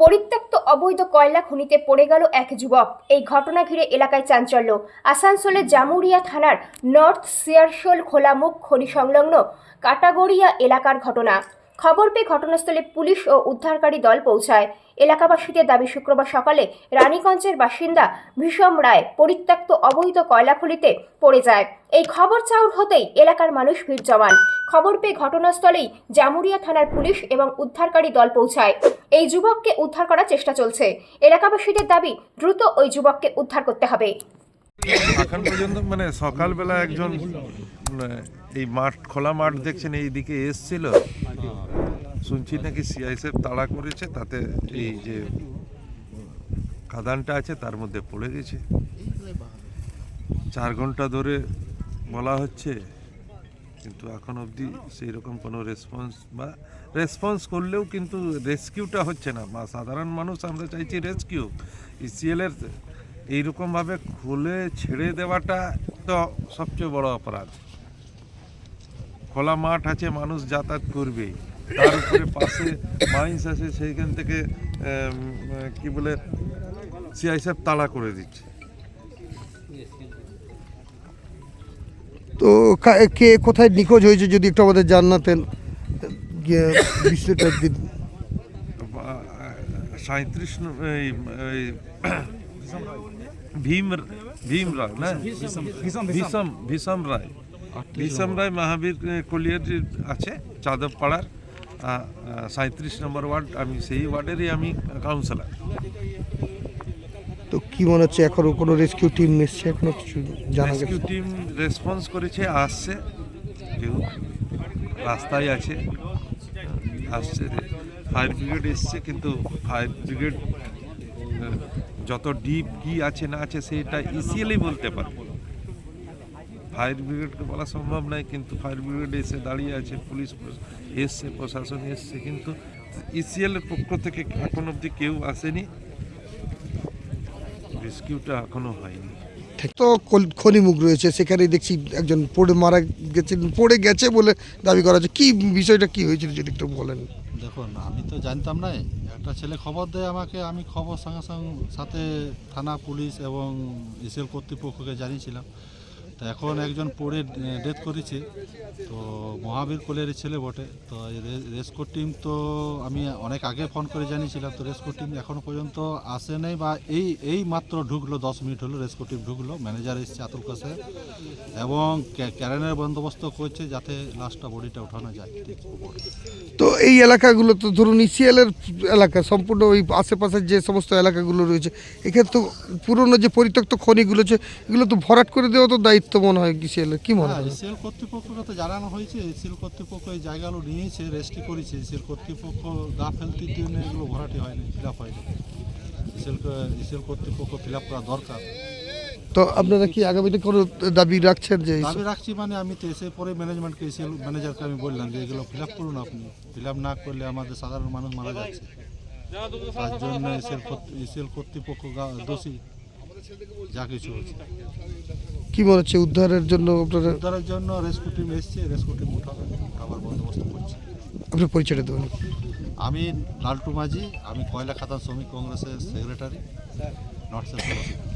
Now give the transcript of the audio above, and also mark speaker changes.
Speaker 1: পরিত্যক্ত অবৈধ কয়লা খনিতে পড়ে গেল এক যুবক। এই ঘটনা ঘিরে এলাকায় চাঞ্চল্য। আসানসোলে জামুরিয়া থানার নর্থ সিয়ারশোল খোলামুখ খনি সংলগ্ন কাটাগড়িয়া এলাকার ঘটনা। খবর পেয়ে ঘটনাস্থলে পুলিশ ও উদ্ধারকারী দল পৌঁছায়। এলাকাবাসীদের দাবি, শুক্রবার সকালে রানীগঞ্জের বাসিন্দা ভীষম রায় পরিত্যক্ত অবৈধ কয়লা খনিতে পড়ে যায়। এই খবর চাউর হতেই এলাকার মানুষ ভিড় জমান। খবর পেয়ে ঘটনাস্থলেই জামুরিয়া থানার পুলিশ এবং উদ্ধারকারী দল পৌঁছায়। এই যুবককে উদ্ধার করার চেষ্টা চলছে। এলাকাবাসীদের দাবি, দ্রুত ওই যুবককে উদ্ধার করতে হবে।
Speaker 2: এখন পর্যন্ত মানে সকালবেলা একজন মানে, এই মাঠ খোলা মাঠ দেখছেন এই দিকে এসছিল। শুনছি নাকি সিআইএসএফ তাড়া করেছে তাতে এই যে খাদানটা আছে তার মধ্যে পড়ে গেছে। চার ঘণ্টা ধরে বলা হচ্ছে কিন্তু এখন অবধি সেই রকম কোনো রেসপন্স বা রেসপন্স করলেও কিন্তু রেস্কিউটা হচ্ছে না। বা সাধারণ মানুষ আমরা চাইছি রেস্কিউ। ইসিএলের এইরকমভাবে খুলে ছেড়ে দেওয়াটা তো সবচেয়ে বড় অপরাধ। খোলা মাঠ আছে মানুষ যাতায়াত করবেই তার উপরে পাশে মাইন্স আছে সেইখান থেকে কি বলে সিআইএসএফ তালা করে দিচ্ছে।
Speaker 3: তো কে কোথায় নিখোঁজ হয়েছে যদি একটু আমাদের জানাতেন বিষয়টা দি-
Speaker 2: সাঁত্রিশ এই ভীম ভীম রায় না? ভীষম ভীষম রায়। ভীষম রায় মহাবীর কলিয়ার আছে যাদবপাড়ার। সাঁত্রিশ নম্বর ওয়ার্ড আমি সেই ওয়ার্ডেরই আমি কাউন্সিলর
Speaker 3: তো কি মনে হচ্ছে এখনও কোনো রেস্কিউ টিম এসছে? এখনও কিছু জানা
Speaker 2: রেস্কিউ টিম রেসপন্স করেছে আসছে। কেউ রাস্তায় আছে। আসছে ফায়ার ব্রিগেড এসছে কিন্তু ফায়ার ব্রিগেড যত ডিপ কি আছে না আছে সেটা ইসিএলই বলতে পারবে। ফায়ার ব্রিগেডকে বলা সম্ভব নয়, কিন্তু ফায়ার ব্রিগেড এসে দাঁড়িয়ে আছে পুলিশ এসছে, প্রশাসন এসছে, কিন্তু ইসিএলের পক্ষ থেকে এখন অবধি কেউ আসেনি। রেস্কিউটা এখনও হয়নি।
Speaker 3: তো খনিমুখ রয়েছে সেখানে দেখছি একজন পড়ে মারা গেছে, পড়ে গেছে বলে দাবি করা হচ্ছে। কি বিষয়টা কি হয়েছিল যদি একটু বলেন?
Speaker 4: দেখুন, আমি তো জানতাম নাই। একটা ছেলে খবর দেয় আমাকে, আমি খবর সঙ্গে সঙ্গে সাথে থানা পুলিশ এবং ইসেল কর্তৃপক্ষকে জানিয়েছিলাম। তো এখন একজন পড়ে ডেথ করেছে, তো মহাবীর কোলের ছেলে বটে। তো এই রে- রেস্কো টিম তো আমি অনেক আগে ফোন করে জানিয়েছিলাম, তো রেস্কো টিম এখনও পর্যন্ত আসে নাই বা এই এই মাত্র ঢুকলো, দশ মিনিট হলো রেস্কো টিম ঢুকলো, ম্যানেজার এসেছে আতুল কাছে এবং ক্যা- ক্যারেনের বন্দোবস্ত করছে যাতে লাস্টটা বডিটা উঠানো যায়
Speaker 3: তো এই এলাকাগুলো তো ধরুন ইসিএলের এলাকা, সম্পূর্ণ ওই আশেপাশের যে সমস্ত এলাকাগুলো রয়েছে এক্ষেত্রে তো পুরনো যে পরিত্যক্ত খনিগুলো আছে, এগুলো তো ভরাট করে দেওয়া তো দায়িত্ব। মনে হয় ইসিএলের কি মনে
Speaker 4: হ্যাঁ
Speaker 3: হয়?
Speaker 4: এসিএল কর্তৃপক্ষকে তো জানানো হয়েছে এসিএল কর্তৃপক্ষ এই জায়গাগুলো নিয়েছে রেস্টি করেছে এসিএল কর্তৃপক্ষ গা ফেলতির জন্য এগুলো ভরাটি হয়নি ফিল আপ হয়নি। এসিএল এসিএল কর্তৃপক্ষ ফিল আপ করা দরকার।
Speaker 3: তো আপনারা কি আগামীতে কোনো দাবি রাখছেন যে
Speaker 4: দাবি রাখছি মানে আমি তো এসে পরে ম্যানেজমেন্টকে এসিএল ম্যানেজারকে আমি বললাম যে এগুলো ফিল আপ করুন আপনি। ফিল আপ না করলে আমাদের সাধারণ মানুষ মারা যাচ্ছে। তার জন্য এসিএল কর্তৃপক্ষ দোষী।
Speaker 3: কি মনে হচ্ছে উদ্ধারের জন্য আপনারা
Speaker 4: উদ্ধারের জন্য রেস্কিউ টিম এসছে রেস্কিউ টিম উঠাবে আবার বন্দোবস্ত করছে।
Speaker 3: আপনার পরিচয়টা দেবেন।
Speaker 4: আমি লালটু মাঝি আমি কয়লা খাতা শ্রমিক কংগ্রেসের সেক্রেটারি নর্থ সেন্ট্রাল